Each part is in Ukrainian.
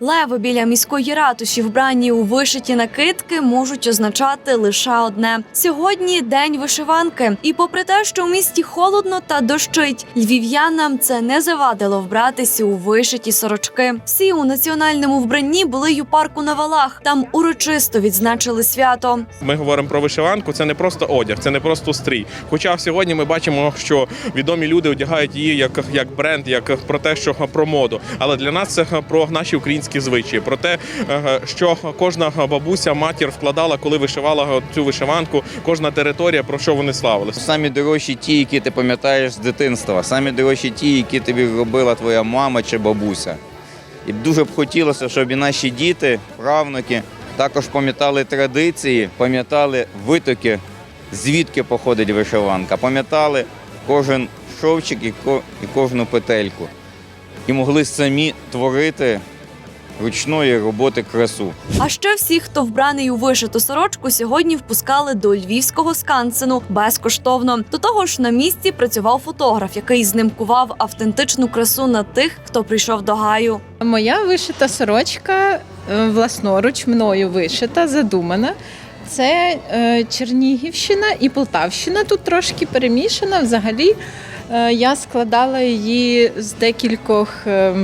Леви біля міської ратуші, вбрані у вишиті накидки, можуть означати лише одне: сьогодні день вишиванки. І попри те, що в місті холодно та дощить, львів'янам це не завадило вбратися у вишиті сорочки. Всі у національному вбранні були й у парку на валах. Там урочисто відзначили свято. Ми говоримо про вишиванку. Це не просто одяг, це не просто стрій. Хоча сьогодні ми бачимо, що відомі люди одягають її як, як бренд, як про те, що про моду. Але для нас це про наші українські звичаї, про те, е, що кожна бабуся, матір вкладала, коли вишивала цю вишиванку, кожна територія, про що вони славилися. Самі дорожчі ті, які ти пам'ятаєш з дитинства, самі дорожчі ті, які тобі робила твоя мама чи бабуся. І дуже б хотілося, щоб і наші діти, правнуки, також пам'ятали традиції, пам'ятали витоки, звідки походить вишиванка, пам'ятали кожен шовчик і кожну петельку. І могли самі творити ручної роботи красу. А ще всі, хто вбраний у вишиту сорочку, сьогодні впускали до львівського скансену безкоштовно. До того ж, на місці працював фотограф, який знимкував автентичну красу на тих, хто прийшов до гаю. Моя вишита сорочка е, власноруч мною вишита, задумана. Це е, Чернігівщина і Полтавщина тут трошки перемішана. Взагалі е, я складала її з декількох е,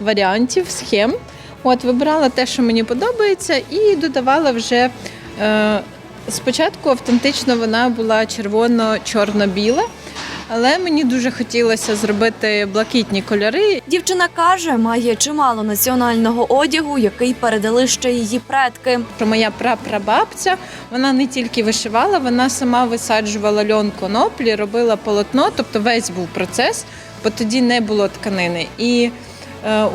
варіантів, схем. От вибирала те, що мені подобається, і додавала вже е, спочатку автентично вона була червоно-чорно-біла. Але мені дуже хотілося зробити блакитні кольори, Дівчина каже, має чимало національного одягу, який передали ще її предки. моя прапрабабця вона не тільки вишивала, вона сама висаджувала льон коноплі, робила полотно, тобто весь був процес, бо тоді не було тканини. І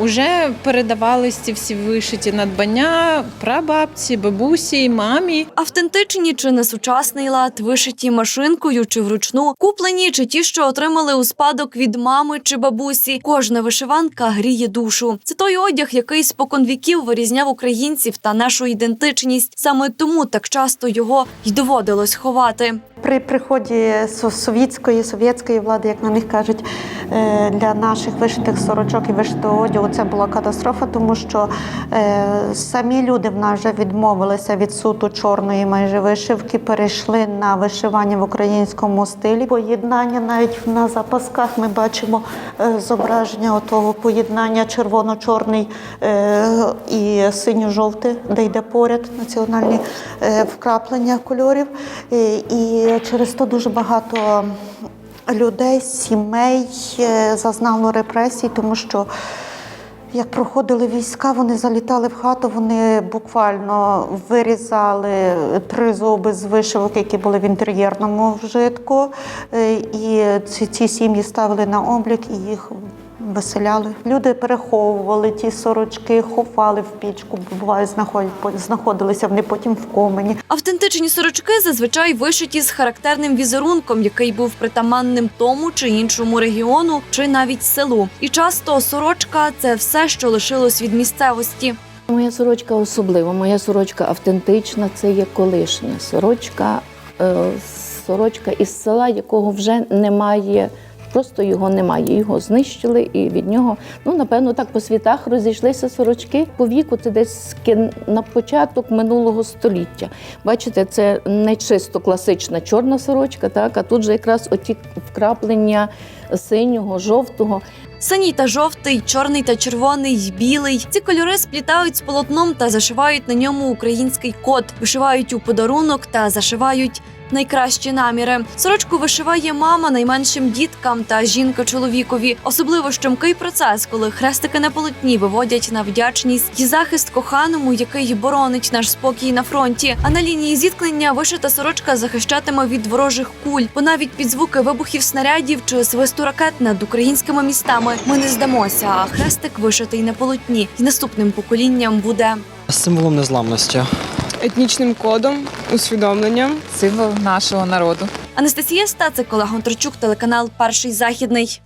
уже передавались ці всі вишиті надбання прабабці, бабусі, мамі. Автентичні чи не сучасний лад, вишиті машинкою чи вручну, куплені чи ті, що отримали у спадок від мами чи бабусі. Кожна вишиванка гріє душу. Це той одяг, який спокон віків вирізняв українців та нашу ідентичність. Саме тому так часто його й доводилось ховати. При приході со- совєтської совєтської влади, як на них кажуть, е, для наших вишитих сорочок і вишитого одягу це була катастрофа, тому що е, самі люди в нас вже відмовилися від суто чорної майже вишивки, перейшли на вишивання в українському стилі. Поєднання навіть на запасках ми бачимо е, зображення отого поєднання червоно-чорний е, і синьо-жовтий, де йде поряд національні е, вкраплення кольорів. І через то дуже багато людей, сімей е, зазнало репресій, тому що. Як проходили війська, вони залітали в хату, вони буквально вирізали три зуби з вишивок, які були в інтер'єрному вжитку. Е, І ці, ці сім'ї ставили на облік і їх виселяли. Люди переховували ті сорочки, ховали в пічку, бо буває, знаходилися вони потім в комені. Автентичні сорочки зазвичай вишиті з характерним візерунком, який був притаманним тому чи іншому регіону, чи навіть селу. І часто сорочка це все, що лишилось від місцевості. Моя сорочка особлива, моя сорочка автентична, це є колишня сорочка, е, сорочка із села, якого вже немає. Просто його немає. Його знищили, і від нього, ну напевно, так по світах розійшлися сорочки. По віку це десь на початок минулого століття. Бачите, це не чисто класична чорна сорочка, так а тут же якраз оті вкраплення синього, жовтого. Синій та жовтий, чорний та червоний, білий. Ці кольори сплітають з полотном та зашивають на ньому український код, вишивають у подарунок та зашивають. Найкращі наміри сорочку вишиває мама найменшим діткам та жінка чоловікові. Особливо щемкий процес, коли хрестики на полотні виводять на вдячність і захист коханому, який боронить наш спокій на фронті. А на лінії зіткнення вишита сорочка захищатиме від ворожих куль, бо навіть під звуки вибухів снарядів чи свисту ракет над українськими містами ми не здамося. А хрестик вишитий на полотні, і наступним поколінням буде Символом незламності. Етнічним кодом, усвідомленням. символ нашого народу. Анастасія Стацик, Олег Гонтарчук, телеканал Перший західний.